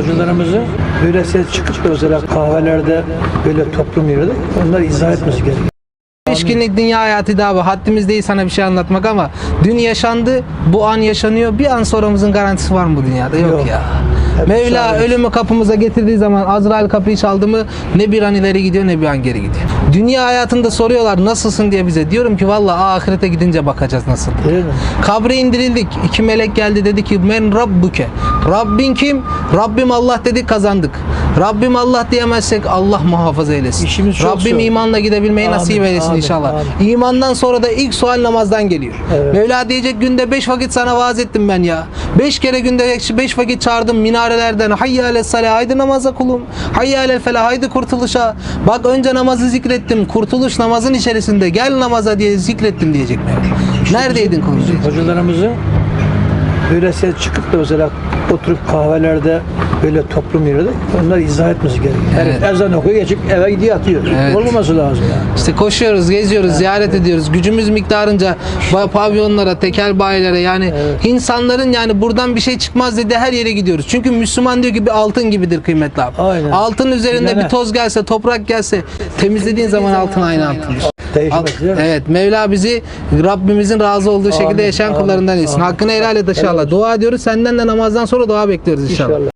hocalarımızın böyle ses çıkıp mesela kahvelerde böyle toplum yerde onlar izah etmesi gerekiyor. Beş günlük dünya hayatı da bu. Haddimiz değil sana bir şey anlatmak ama dün yaşandı, bu an yaşanıyor. Bir an sonramızın garantisi var mı bu dünyada? Yok, Yok. ya. Hep Mevla sabit. ölümü kapımıza getirdiği zaman Azrail kapıyı çaldı mı ne bir an ileri gidiyor ne bir an geri gidiyor. Dünya hayatında soruyorlar nasılsın diye bize. Diyorum ki valla ahirete gidince bakacağız nasıl. Değil mi? Kabre indirildik. İki melek geldi dedi ki men rabbuke. Rabbin kim? Rabbim Allah dedik kazandık. Rabbim Allah diyemezsek Allah muhafaza eylesin. İşimiz çok Rabbim zor. imanla gidebilmeyi Amin, nasip eylesin amin, inşallah. amin. İmandan sonra da ilk sual namazdan geliyor. Evet. Mevla diyecek günde beş vakit sana vaaz ettim ben ya. Beş kere günde beş vakit çağırdım minarelerden. Hayya ale salah haydi namaza kulum. Hayya ale felah haydi kurtuluşa. Bak önce namazı zikrettim. Kurtuluş namazın içerisinde. Gel namaza diye zikrettim diyecek Mevla. Neredeydin kulum hocalarımızın böyle ses çıkıp da mesela oturup kahvelerde böyle toplum yerde onlar izah etmesi gerekiyor. Evet. Herif ezan okuyor geçip eve gidiyor atıyor. Evet. Olmaması lazım yani. İşte koşuyoruz, geziyoruz, ziyaret ediyoruz. Gücümüz miktarınca pavyonlara, tekel bayilere yani insanların yani buradan bir şey çıkmaz dedi her yere gidiyoruz. Çünkü Müslüman diyor ki bir altın gibidir kıymetli abi. Aynen. Altın üzerinde Dinleme. bir toz gelse, toprak gelse temizlediğin zaman altın aynı altındır. Değişmez değil mi? Evet Mevla bizi Rabbimizin razı olduğu şekilde yaşayan kullarından etsin. Hakkını helal et inşallah. Dua ediyoruz. Senden de namazdan sonra dua bekliyoruz. İnşallah.